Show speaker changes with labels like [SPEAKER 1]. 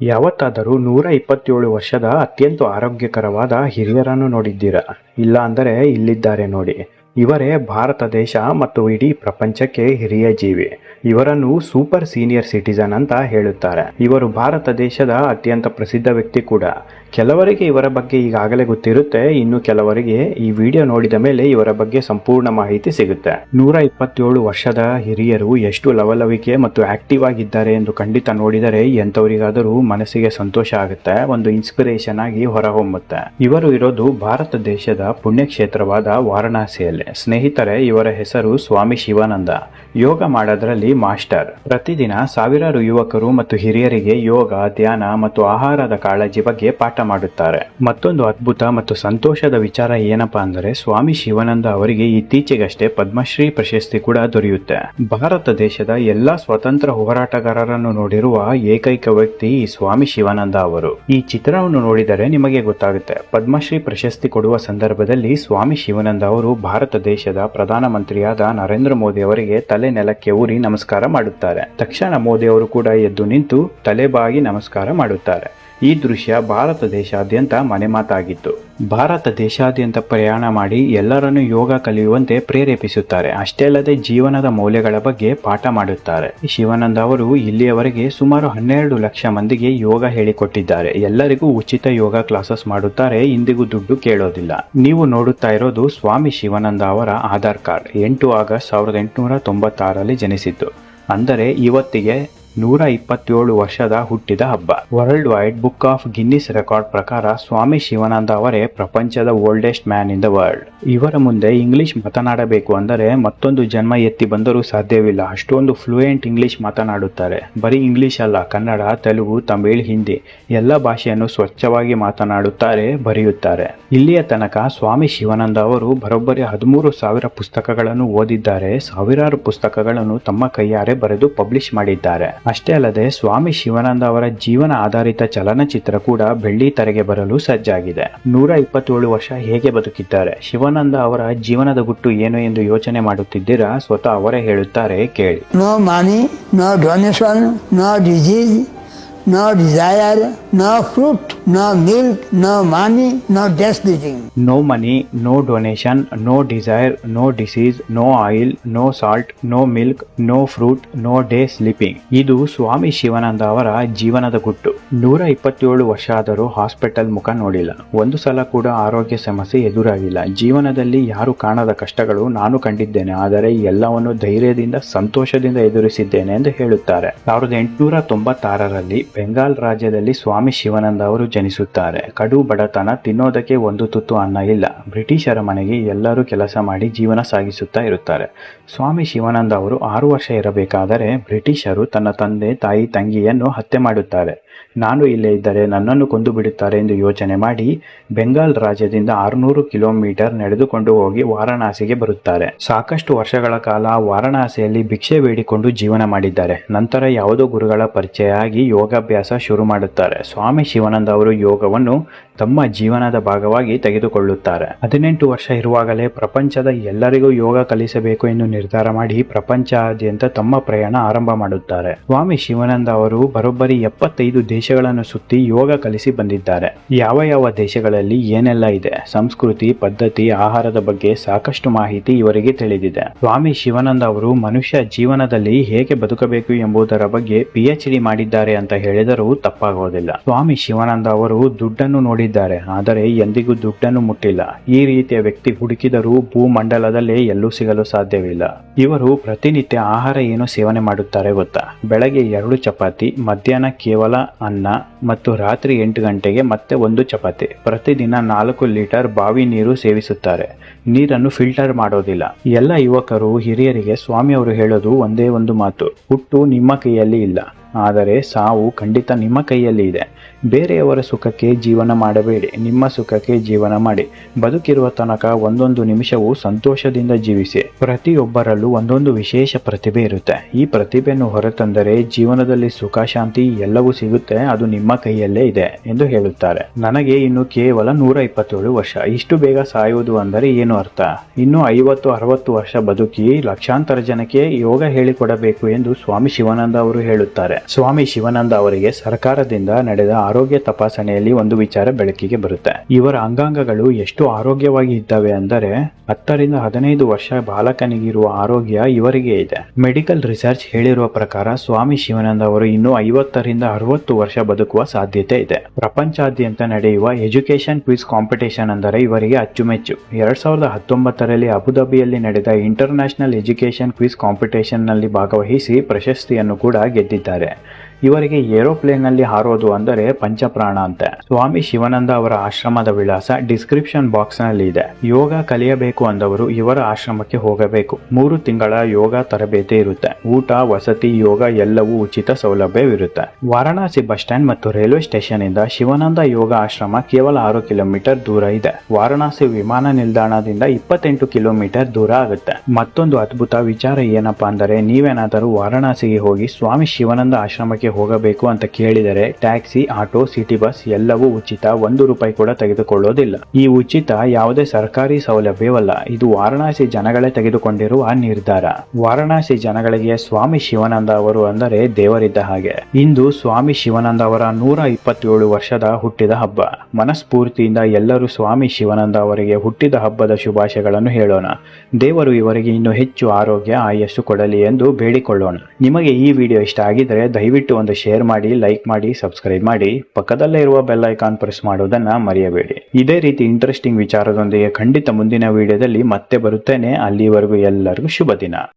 [SPEAKER 1] ಯಾವತ್ತಾದರೂ ನೂರ ಇಪ್ಪತ್ತೇಳು ವರ್ಷದ ಅತ್ಯಂತ ಆರೋಗ್ಯಕರವಾದ ಹಿರಿಯರನ್ನು ನೋಡಿದ್ದೀರಾ. ಇಲ್ಲ ಅಂದರೆ ಇಲ್ಲಿದ್ದಾರೆ ನೋಡಿ. ಇವರೇ ಭಾರತ ದೇಶ ಮತ್ತು ಇಡೀ ಪ್ರಪಂಚಕ್ಕೆ ಹಿರಿಯ ಜೀವಿ. ಇವರನ್ನು ಸೂಪರ್ ಸೀನಿಯರ್ ಸಿಟಿಸನ್ ಅಂತ ಹೇಳುತ್ತಾರೆ. ಇವರು ಭಾರತ ದೇಶದ ಅತ್ಯಂತ ಪ್ರಸಿದ್ಧ ವ್ಯಕ್ತಿ ಕೂಡ. ಕೆಲವರಿಗೆ ಇವರ ಬಗ್ಗೆ ಈಗಾಗಲೇ ಗೊತ್ತಿರುತ್ತೆ, ಇನ್ನು ಕೆಲವರಿಗೆ ಈ ವಿಡಿಯೋ ನೋಡಿದ ಮೇಲೆ ಇವರ ಬಗ್ಗೆ ಸಂಪೂರ್ಣ ಮಾಹಿತಿ ಸಿಗುತ್ತೆ. ನೂರ ಇಪ್ಪತ್ತೇಳು ವರ್ಷದ ಹಿರಿಯರು ಎಷ್ಟು ಲವಲವಿಕೆ ಮತ್ತು ಆಕ್ಟಿವ್ ಆಗಿದ್ದಾರೆ ಎಂದು ಖಂಡಿತ ನೋಡಿದರೆ ಎಂಥವರಿಗಾದರೂ ಮನಸ್ಸಿಗೆ ಸಂತೋಷ ಆಗುತ್ತೆ, ಒಂದು ಇನ್ಸ್ಪಿರೇಷನ್ ಆಗಿ ಹೊರಹೊಮ್ಮುತ್ತೆ. ಇವರು ಇರೋದು ಭಾರತ ದೇಶದ ಪುಣ್ಯಕ್ಷೇತ್ರವಾದ ವಾರಣಾಸಿಯಲ್ಲಿ. ಸ್ನೇಹಿತರೆ, ಇವರ ಹೆಸರು ಸ್ವಾಮಿ ಶಿವಾನಂದ. ಯೋಗ ಮಾಡೋದ್ರಲ್ಲಿ ಮಾಸ್ಟರ್. ಪ್ರತಿದಿನ ಸಾವಿರಾರು ಯುವಕರು ಮತ್ತು ಹಿರಿಯರಿಗೆ ಯೋಗ, ಧ್ಯಾನ ಮತ್ತು ಆಹಾರದ ಕಾಳಜಿ ಬಗ್ಗೆ ಮಾಡುತ್ತಾರೆ. ಮತ್ತೊಂದು ಅದ್ಭುತ ಮತ್ತು ಸಂತೋಷದ ವಿಚಾರ ಏನಪ್ಪಾ ಅಂದರೆ, ಸ್ವಾಮಿ ಶಿವಾನಂದ ಅವರಿಗೆ ಇತ್ತೀಚೆಗಷ್ಟೇ ಪದ್ಮಶ್ರೀ ಪ್ರಶಸ್ತಿ ಕೂಡ ದೊರೆಯುತ್ತೆ. ಭಾರತ ದೇಶದ ಎಲ್ಲಾ ಸ್ವತಂತ್ರ ಹೋರಾಟಗಾರರನ್ನು ನೋಡಿರುವ ಏಕೈಕ ವ್ಯಕ್ತಿ ಈ ಸ್ವಾಮಿ ಶಿವಾನಂದ ಅವರು. ಈ ಚಿತ್ರವನ್ನು ನೋಡಿದರೆ ನಿಮಗೆ ಗೊತ್ತಾಗುತ್ತೆ. ಪದ್ಮಶ್ರೀ ಪ್ರಶಸ್ತಿ ಕೊಡುವ ಸಂದರ್ಭದಲ್ಲಿ ಸ್ವಾಮಿ ಶಿವಾನಂದ ಅವರು ಭಾರತ ದೇಶದ ಪ್ರಧಾನಮಂತ್ರಿಯಾದ ನರೇಂದ್ರ ಮೋದಿ ಅವರಿಗೆ ತಲೆ ನೆಲಕ್ಕೆ ಊರಿ ನಮಸ್ಕಾರ ಮಾಡುತ್ತಾರೆ. ತಕ್ಷಣ ಮೋದಿ ಅವರು ಕೂಡ ಎದ್ದು ನಿಂತು ತಲೆಬಾಗಿ ನಮಸ್ಕಾರ ಮಾಡುತ್ತಾರೆ. ಈ ದೃಶ್ಯ ಭಾರತ ದೇಶಾದ್ಯಂತ ಮನೆಮಾತಾಗಿತ್ತು. ಭಾರತ ದೇಶಾದ್ಯಂತ ಪ್ರಯಾಣ ಮಾಡಿ ಎಲ್ಲರನ್ನು ಯೋಗ ಕಲಿಯುವಂತೆ ಪ್ರೇರೇಪಿಸುತ್ತಾರೆ. ಅಷ್ಟೇ ಅಲ್ಲದೆ ಜೀವನದ ಮೌಲ್ಯಗಳ ಬಗ್ಗೆ ಪಾಠ ಮಾಡುತ್ತಾರೆ. ಶಿವಾನಂದ ಅವರು ಇಲ್ಲಿಯವರೆಗೆ ಸುಮಾರು ಹನ್ನೆರಡು ಲಕ್ಷ ಮಂದಿಗೆ ಯೋಗ ಹೇಳಿಕೊಟ್ಟಿದ್ದಾರೆ. ಎಲ್ಲರಿಗೂ ಉಚಿತ ಯೋಗ ಕ್ಲಾಸಸ್ ಮಾಡುತ್ತಾರೆ. ಇಂದಿಗೂ ದುಡ್ಡು ಕೇಳೋದಿಲ್ಲ. ನೀವು ನೋಡುತ್ತಾ ಇರೋದು ಸ್ವಾಮಿ ಶಿವಾನಂದ ಅವರ ಆಧಾರ್ ಕಾರ್ಡ್. ಎಂಟು ಆಗಸ್ಟ್ ಸಾವಿರದ ಎಂಟುನೂರ ತೊಂಬತ್ತಾರರಲ್ಲಿ ಜನಿಸಿದ್ದು. ಅಂದರೆ ಇವತ್ತಿಗೆ ನೂರ ಇಪ್ಪತ್ತೇಳು ವರ್ಷದ ಹುಟ್ಟಿದ ಹಬ್ಬ. World wide book of Guinness record ಪ್ರಕಾರ ಸ್ವಾಮಿ ಶಿವಾನಂದ ಅವರೇ ಪ್ರಪಂಚದ oldest man in the world. ಇವರ ಮುಂದೆ ಇಂಗ್ಲಿಷ್ ಮಾತನಾಡಬೇಕು ಅಂದರೆ ಮತ್ತೊಂದು ಜನ್ಮ ಎತ್ತಿ ಬಂದರೂ ಸಾಧ್ಯವಿಲ್ಲ. ಅಷ್ಟೊಂದು ಫ್ಲೂಯೆಂಟ್ ಇಂಗ್ಲಿಷ್ ಮಾತನಾಡುತ್ತಾರೆ. ಬರೀ ಇಂಗ್ಲಿಷ್ ಅಲ್ಲ, ಕನ್ನಡ, ತೆಲುಗು, ತಮಿಳ್, ಹಿಂದಿ ಎಲ್ಲ ಭಾಷೆಯನ್ನು ಸ್ವಚ್ಛವಾಗಿ ಮಾತನಾಡುತ್ತಾರೆ, ಬರೆಯುತ್ತಾರೆ. ಇಲ್ಲಿಯ ತನಕ ಸ್ವಾಮಿ ಶಿವಾನಂದ ಅವರು ಬರೋಬ್ಬರಿ ಹದಿಮೂರು ಸಾವಿರ ಪುಸ್ತಕಗಳನ್ನು ಓದಿದ್ದಾರೆ. ಸಾವಿರಾರು ಪುಸ್ತಕಗಳನ್ನು ತಮ್ಮ ಕೈಯಾರೆ ಬರೆದು ಪಬ್ಲಿಷ್ ಮಾಡಿದ್ದಾರೆ. ಅಷ್ಟೇ ಅಲ್ಲದೆ ಸ್ವಾಮಿ ಶಿವಾನಂದ ಅವರ ಜೀವನ ಆಧಾರಿತ ಚಲನಚಿತ್ರ ಕೂಡ ಬೆಳ್ಳಿ ತೆರೆಗೆ ಬರಲು ಸಜ್ಜಾಗಿದೆ. ನೂರ ಇಪ್ಪತ್ತೇಳು ವರ್ಷ ಹೇಗೆ ಬದುಕಿದ್ದಾರೆ? ಶಿವಾನಂದ ಅವರ ಜೀವನದ ಗುಟ್ಟು ಏನು ಎಂದು ಯೋಚನೆ ಮಾಡುತ್ತಿದ್ದೀರಾ? ಸ್ವತಃ ಅವರೇ ಹೇಳುತ್ತಾರೆ ಕೇಳಿ.
[SPEAKER 2] No money no donation no disease, no desire, no fruit, no milk, no money, no eating.
[SPEAKER 1] No money no donation no desire no disease no oil no salt no milk no fruit no day sleeping ಇದು ಸ್ವಾಮಿ ಶಿವಾನಂದ ಅವರ ಜೀವನದ ಗುಟ್ಟು. ನೂರ ಇಪ್ಪತ್ತೇಳು ವರ್ಷ ಆದರೂ hospital ಮುಖ ನೋಡಿಲ್ಲ. ಒಂದು ಸಲ ಕೂಡ ಆರೋಗ್ಯ ಸಮಸ್ಯೆ ಎದುರಾಗಿಲ್ಲ. ಜೀವನದಲ್ಲಿ ಯಾರು ಕಾಣದ ಕಷ್ಟಗಳು ನಾನು ಕಂಡಿದ್ದೇನೆ. ಆದರೆ ಎಲ್ಲವನ್ನು ಧೈರ್ಯದಿಂದ ಸಂತೋಷದಿಂದ ಎದುರಿಸಿದ್ದೇನೆ ಎಂದು ಹೇಳುತ್ತಾರೆ. ಸಾವಿರದ ಎಂಟುನೂರ ತೊಂಬತ್ತಾರರಲ್ಲಿ ಬೆಂಗಾಲ್ ರಾಜ್ಯದಲ್ಲಿ ಸ್ವಾಮಿ ಶಿವಾನಂದ ಅವರು ಜನಿಸುತ್ತಾರೆ. ಕಡು ಬಡತನ, ತಿನ್ನೋದಕ್ಕೆ ಒಂದು ತುತ್ತು ಅನ್ನ ಇಲ್ಲ. ಬ್ರಿಟಿಷರ ಮನೆಗೆ ಎಲ್ಲರೂ ಕೆಲಸ ಮಾಡಿ ಜೀವನ ಸಾಗಿಸುತ್ತಾ ಇರುತ್ತಾರೆ. ಸ್ವಾಮಿ ಶಿವಾನಂದ ಅವರು ಆರು ವರ್ಷ ಇರಬೇಕಾದರೆ ಬ್ರಿಟಿಷರು ತನ್ನ ತಂದೆ, ತಾಯಿ, ತಂಗಿಯನ್ನು ಹತ್ಯೆ ಮಾಡುತ್ತಾರೆ. ನಾನು ಇಲ್ಲೇ ಇದ್ದರೆ ನನ್ನನ್ನು ಕೊಂದು ಬಿಡುತ್ತಾರೆ ಎಂದು ಯೋಚನೆ ಮಾಡಿ ಬೆಂಗಾಲ್ ರಾಜ್ಯದಿಂದ ಆರುನೂರು ಕಿಲೋಮೀಟರ್ ನಡೆದುಕೊಂಡು ಹೋಗಿ ವಾರಣಾಸಿಗೆ ಬರುತ್ತಾರೆ. ಸಾಕಷ್ಟು ವರ್ಷಗಳ ಕಾಲ ವಾರಣಾಸಿಯಲ್ಲಿ ಭಿಕ್ಷೆ ಬೇಡಿಕೊಂಡು ಜೀವನ ಮಾಡಿದ್ದಾರೆ. ನಂತರ ಯಾವುದೋ ಗುರುಗಳ ಪರಿಚಯ ಆಗಿ ಯೋಗಾಭ್ಯಾಸ ಶುರು ಮಾಡುತ್ತಾರೆ. ಸ್ವಾಮಿ ಶಿವಾನಂದ ಅವರು ಯೋಗವನ್ನು ತಮ್ಮ ಜೀವನದ ಭಾಗವಾಗಿ ತೆಗೆದುಕೊಳ್ಳುತ್ತಾರೆ. ಹದಿನೆಂಟು ವರ್ಷ ಇರುವಾಗಲೇ ಪ್ರಪಂಚದ ಎಲ್ಲರಿಗೂ ಯೋಗ ಕಲಿಸಬೇಕು ಎಂದು ನಿರ್ಧಾರ ಮಾಡಿ ಪ್ರಪಂಚಾದ್ಯಂತ ತಮ್ಮ ಪ್ರಯಾಣ ಆರಂಭ ಮಾಡುತ್ತಾರೆ. ಸ್ವಾಮಿ ಶಿವಾನಂದ ಅವರು ಬರೋಬ್ಬರಿ ಎಪ್ಪತ್ತೈದು ದೇಶಗಳನ್ನು ಸುತ್ತಿ ಯೋಗ ಕಲಿಸಿ ಬಂದಿದ್ದಾರೆ. ಯಾವ ಯಾವ ದೇಶಗಳಲ್ಲಿ ಏನೆಲ್ಲ ಇದೆ? ಸಂಸ್ಕೃತಿ, ಪದ್ಧತಿ, ಆಹಾರದ ಬಗ್ಗೆ ಸಾಕಷ್ಟು ಮಾಹಿತಿ ಇವರಿಗೆ ತಿಳಿದಿದೆ. ಸ್ವಾಮಿ ಶಿವಾನಂದ ಅವರು ಮನುಷ್ಯ ಜೀವನದಲ್ಲಿ ಹೇಗೆ ಬದುಕಬೇಕು ಎಂಬುದರ ಬಗ್ಗೆ ಪಿಎಚ್ ಡಿ ಮಾಡಿದ್ದಾರೆ ಅಂತ ಹೇಳಿದರೂ ತಪ್ಪಾಗೋದಿಲ್ಲ. ಸ್ವಾಮಿ ಶಿವಾನಂದ ಅವರು ದುಡ್ಡನ್ನು ನೋಡಿದ್ದಾರೆ ಆದರೆ ಎಂದಿಗೂ ದುಡ್ಡನ್ನು ಮುಟ್ಟಿಲ್ಲ. ಈ ರೀತಿಯ ವ್ಯಕ್ತಿ ಹುಡುಕಿದರೂ ಭೂಮಂಡಲದಲ್ಲಿ ಎಲ್ಲೂ ಸಿಗಲು ಸಾಧ್ಯವಿಲ್ಲ. ಇವರು ಪ್ರತಿನಿತ್ಯ ಆಹಾರ ಏನು ಸೇವನೆ ಮಾಡುತ್ತಾರೆ ಗೊತ್ತಾ? ಬೆಳಗ್ಗೆ ಎರಡು ಚಪಾತಿ, ಮಧ್ಯಾಹ್ನ ಕೇವಲ ಅನ್ನ ಮತ್ತು ರಾತ್ರಿ ಎಂಟು ಗಂಟೆಗೆ ಮತ್ತೆ ಒಂದು ಚಪಾತಿ. ಪ್ರತಿದಿನ ನಾಲ್ಕು ಲೀಟರ್ ಬಾವಿ ನೀರು ಸೇವಿಸುತ್ತಾರೆ. ನೀರನ್ನು ಫಿಲ್ಟರ್ ಮಾಡೋದಿಲ್ಲ. ಎಲ್ಲ ಯುವಕರು ಹಿರಿಯರಿಗೆ ಸ್ವಾಮಿ ಅವರು ಹೇಳೋದು ಒಂದೇ ಒಂದು ಮಾತು. ಹುಟ್ಟು ನಿಮ್ಮ ಕೈಯಲ್ಲಿ ಇಲ್ಲ. ಆದರೆ ಸಾವು ಖಂಡಿತ ನಿಮ್ಮ ಕೈಯಲ್ಲಿ ಇದೆ. ಬೇರೆಯವರ ಸುಖಕ್ಕೆ ಜೀವನ ಮಾಡಬೇಡಿ, ನಿಮ್ಮ ಸುಖಕ್ಕೆ ಜೀವನ ಮಾಡಿ. ಬದುಕಿರುವ ತನಕ ಒಂದೊಂದು ನಿಮಿಷವೂ ಸಂತೋಷದಿಂದ ಜೀವಿಸಿ. ಪ್ರತಿಯೊಬ್ಬರಲ್ಲೂ ಒಂದೊಂದು ವಿಶೇಷ ಪ್ರತಿಭೆ ಇರುತ್ತೆ. ಈ ಪ್ರತಿಭೆಯನ್ನು ಹೊರತಂದರೆ ಜೀವನದಲ್ಲಿ ಸುಖ, ಶಾಂತಿ ಎಲ್ಲವೂ ಸಿಗುತ್ತೆ. ಅದು ನಿಮ್ಮ ಕೈಯಲ್ಲೇ ಇದೆ ಎಂದು ಹೇಳುತ್ತಾರೆ. ನನಗೆ ಇನ್ನು ಕೇವಲ ನೂರ ಇಪ್ಪತ್ತೇಳು ವರ್ಷ. ಇಷ್ಟು ಬೇಗ ಸಾಯುವುದು ಅಂದರೆ ಏನು ಅರ್ಥ? ಇನ್ನು ಐವತ್ತು, ಅರವತ್ತು ವರ್ಷ ಬದುಕಿ ಲಕ್ಷಾಂತರ ಜನಕ್ಕೆ ಯೋಗ ಹೇಳಿಕೊಡಬೇಕು ಎಂದು ಸ್ವಾಮಿ ಶಿವಾನಂದ ಅವರು ಹೇಳುತ್ತಾರೆ. ಸ್ವಾಮಿ ಶಿವಾನಂದ ಅವರಿಗೆ ಸರ್ಕಾರದಿಂದ ನಡೆದ ಆರೋಗ್ಯ ತಪಾಸಣೆಯಲ್ಲಿ ಒಂದು ವಿಚಾರ ಬೆಳಕಿಗೆ ಬರುತ್ತೆ. ಇವರ ಅಂಗಾಂಗಗಳು ಎಷ್ಟು ಆರೋಗ್ಯವಾಗಿ ಇದ್ದಾವೆ ಅಂದರೆ, ಹತ್ತರಿಂದ ಹದಿನೈದು ವರ್ಷ ಬಾಲಕನಿಗಿರುವ ಆರೋಗ್ಯ ಇವರಿಗೆ ಇದೆ. ಮೆಡಿಕಲ್ ರಿಸರ್ಚ್ ಹೇಳಿರುವ ಪ್ರಕಾರ ಸ್ವಾಮಿ ಶಿವಾನಂದ ಅವರು ಇನ್ನೂ ಐವತ್ತರಿಂದ ಅರವತ್ತು ವರ್ಷ ಬದುಕುವ ಸಾಧ್ಯತೆ ಇದೆ. ಪ್ರಪಂಚಾದ್ಯಂತ ನಡೆಯುವ ಎಜುಕೇಶನ್ ಕ್ವಿಸ್ ಕಾಂಪಿಟೇಷನ್ ಅಂದರೆ ಇವರಿಗೆ ಅಚ್ಚುಮೆಚ್ಚು. ಎರಡ್ ಸಾವಿರದ ಹತ್ತೊಂಬತ್ತರಲ್ಲಿ ಅಬುದಾಬಿಯಲ್ಲಿ ನಡೆದ ಇಂಟರ್ನ್ಯಾಷನಲ್ ಎಜುಕೇಶನ್ ಕ್ವಿಸ್ ಕಾಂಪಿಟೇಷನ್ನಲ್ಲಿ ಭಾಗವಹಿಸಿ ಪ್ರಶಸ್ತಿಯನ್ನು ಕೂಡ ಗೆದ್ದಿದ್ದಾರೆ. ಇವರಿಗೆ ಏರೋಪ್ಲೇನ್ನಲ್ಲಿ ಹಾರೋದು ಅಂದರೆ ಪಂಚಪ್ರಾಣ ಅಂತೆ. ಸ್ವಾಮಿ ಶಿವಾನಂದ ಅವರ ಆಶ್ರಮದ ವಿಳಾಸ ಡಿಸ್ಕ್ರಿಪ್ಷನ್ ಬಾಕ್ಸ್ನಲ್ಲಿ ಇದೆ. ಯೋಗ ಕಲಿಯಬೇಕು ಅಂದವರು ಇವರ ಆಶ್ರಮಕ್ಕೆ ಹೋಗಬೇಕು. ಮೂರು ತಿಂಗಳ ಯೋಗ ತರಬೇತಿ ಇರುತ್ತೆ. ಊಟ, ವಸತಿ, ಯೋಗ ಎಲ್ಲವೂ ಉಚಿತ ಸೌಲಭ್ಯವಿರುತ್ತೆ. ವಾರಣಾಸಿ ಬಸ್ ಸ್ಟ್ಯಾಂಡ್ ಮತ್ತು ರೈಲ್ವೆ ಸ್ಟೇಷನ್ ಇಂದ ಶಿವಾನಂದ ಯೋಗ ಆಶ್ರಮ ಕೇವಲ ಆರು ಕಿಲೋಮೀಟರ್ ದೂರ ಇದೆ. ವಾರಣಾಸಿ ವಿಮಾನ ನಿಲ್ದಾಣದಿಂದ ಇಪ್ಪತ್ತೆಂಟು ಕಿಲೋಮೀಟರ್ ದೂರ ಆಗುತ್ತೆ. ಮತ್ತೊಂದು ಅದ್ಭುತ ವಿಚಾರ ಏನಪ್ಪಾ ಅಂದರೆ ನೀವೇನಾದರೂ ವಾರಣಾಸಿಗೆ ಹೋಗಿ ಸ್ವಾಮಿ ಶಿವಾನಂದ ಆಶ್ರಮಕ್ಕೆ ಹೋಗಬೇಕು ಅಂತ ಕೇಳಿದರೆ ಟ್ಯಾಕ್ಸಿ, ಆಟೋ, ಸಿಟಿ ಬಸ್ ಎಲ್ಲವೂ ಉಚಿತ. ಒಂದು ರೂಪಾಯಿ ಕೂಡ ತೆಗೆದುಕೊಳ್ಳೋದಿಲ್ಲ. ಈ ಉಚಿತ ಯಾವುದೇ ಸರ್ಕಾರಿ ಸೌಲಭ್ಯವಲ್ಲ. ಇದು ವಾರಣಾಸಿ ಜನಗಳೇ ತೆಗೆದುಕೊಂಡಿರುವ ನಿರ್ಧಾರ. ವಾರಣಾಸಿ ಜನಗಳಿಗೆ ಸ್ವಾಮಿ ಶಿವಾನಂದ ಅವರು ಅಂದರೆ ದೇವರಿದ್ದ ಹಾಗೆ. ಇಂದು ಸ್ವಾಮಿ ಶಿವಾನಂದ ಅವರ ನೂರ ಇಪ್ಪತ್ತೇಳು ವರ್ಷದ ಹುಟ್ಟಿದ ಹಬ್ಬ. ಮನಸ್ಫೂರ್ತಿಯಿಂದ ಎಲ್ಲರೂ ಸ್ವಾಮಿ ಶಿವಾನಂದ ಅವರಿಗೆ ಹುಟ್ಟಿದ ಹಬ್ಬದ ಶುಭಾಶಯಗಳನ್ನು ಹೇಳೋಣ. ದೇವರು ಇವರಿಗೆ ಇನ್ನು ಹೆಚ್ಚು ಆರೋಗ್ಯ, ಆಯಸ್ಸು ಕೊಡಲಿ ಎಂದು ಬೇಡಿಕೊಳ್ಳೋಣ. ನಿಮಗೆ ಈ ವಿಡಿಯೋ ಇಷ್ಟ ಆಗಿದ್ರೆ ದಯವಿಟ್ಟು ಒಂದು ಶೇರ್ ಮಾಡಿ ಲೈಕ್ ಮಾಡಿ ಸಬ್ಸ್ಕ್ರೈಬ್ ಮಾಡಿ. ಪಕ್ಕದಲ್ಲೇ ಇರುವ ಬೆಲ್ ಐಕಾನ್ ಪ್ರೆಸ್ ಮಾಡೋದನ್ನ ಮರೆಯಬೇಡಿ. ಇದೇ ರೀತಿ ಇಂಟ್ರೆಸ್ಟಿಂಗ್ ವಿಚಾರದೊಂದಿಗೆ ಖಂಡಿತ ಮುಂದಿನ ವಿಡಿಯೋದಲ್ಲಿ ಮತ್ತೆ ಬರುತ್ತೇನೆ. ಅಲ್ಲಿವರೆಗೂ ಎಲ್ಲರಿಗೂ ಶುಭ ದಿನ